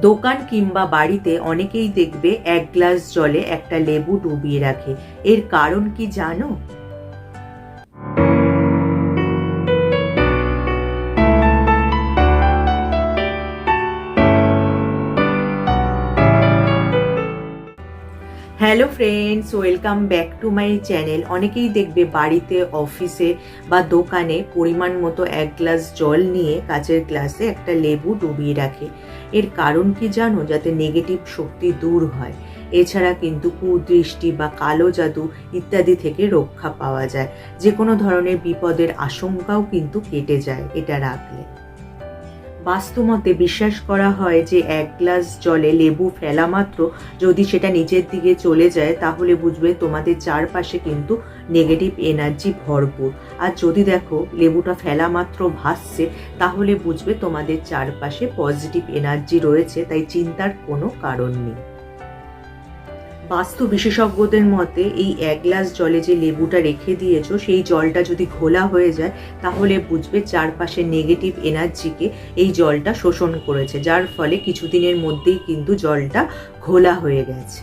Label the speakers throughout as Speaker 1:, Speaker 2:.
Speaker 1: দোকান কিংবা বাড়িতে অনেকেই দেখবে এক গ্লাস জলে একটা লেবু ডুবিয়ে রাখে। এর কারণ কি জানো? Hello friends welcome back to my channel অনেকেই দেখবে বাড়িতে অফিসে বা দোকানে পরিমাণ মতো এক গ্লাস জল নিয়ে কাচের গ্লাসে একটা লেবু ডুবিয়ে রাখে। এর কারণ কি জানো? যাতে নেগেটিভ শক্তি দূর হয়। এছাড়া কিন্তু কুদৃষ্টি বা কালো জাদু ইত্যাদি থেকে রক্ষা পাওয়া যায়। যে কোনো ধরনের বিপদের আশঙ্কাও কিন্তু কেটে যায়, এটা রাখলে। বাস্তুমতে বিশ্বাস করা হয় যে এক গ্লাস জলে লেবু ফেলা মাত্র যদি সেটা নিচের দিকে চলে যায়, তাহলে বুঝবে তোমাদের চারপাশে কিন্তু নেগেটিভ এনার্জি ভরপুর। আর যদি দেখো লেবুটা ফেলা মাত্র ভাসছে, তাহলে বুঝবে তোমাদের চারপাশে পজিটিভ এনার্জি রয়েছে, তাই চিন্তার কোনো কারণ নেই। বাস্তু বিশেষজ্ঞদের মতে, এই এক গ্লাস জলে যে লেবুটা রেখে দিয়েছ, সেই জলটা যদি ঘোলা হয়ে যায়, তাহলে বুঝবে চারপাশে নেগেটিভ এনার্জিকে এই জলটা শোষণ করেছে, যার ফলে কিছুদিনের মধ্যেই কিন্তু জলটা ঘোলা হয়ে গেছে।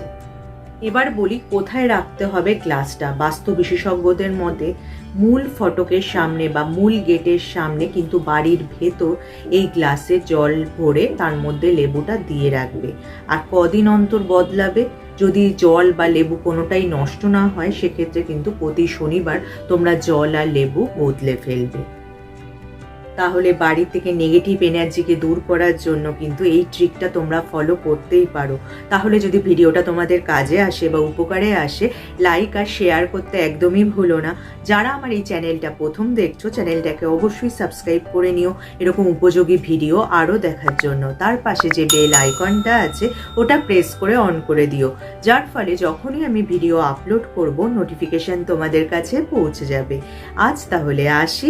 Speaker 1: এবার বলি কোথায় রাখতে হবে গ্লাসটা। বাস্তু বিশেষজ্ঞদের মতে, মূল ফটকের সামনে বা মূল গেটের সামনে কিন্তু বাড়ির ভেতর এই গ্লাসে জল ভরে তার মধ্যে লেবুটা দিয়ে রাখবে। আর কদিন অন্তর বদলাবে। যদি জল বা লেবু কোনোটাই নষ্ট না হয়, সেক্ষেত্রে কিন্তু প্রতি শনিবার তোমরা জল আর লেবু বদলে ফেলবে। তাহলে বাড়ি থেকে নেগেটিভ এনার্জিকে দূর করার জন্য কিন্তু এই ট্রিকটা তোমরা ফলো করতেই পারো। তাহলে যদি ভিডিওটা তোমাদের কাজে আসে বা উপকারে আসে লাইক আর শেয়ার করতে একদমই ভুলো না। যারা আমার এই চ্যানেলটা প্রথম দেখছ চ্যানেলটাকে অবশ্যই সাবস্ক্রাইব করে নিও। এরকম উপযোগী ভিডিও আরও দেখার জন্য। তার পাশে যে বেল আইকনটা আছে, ওটা প্রেস করে অন করে দিও। যার ফলে যখনই আমি ভিডিও আপলোড করব নোটিফিকেশন তোমাদের কাছে পৌঁছে যাবে। আজ তাহলে আসি।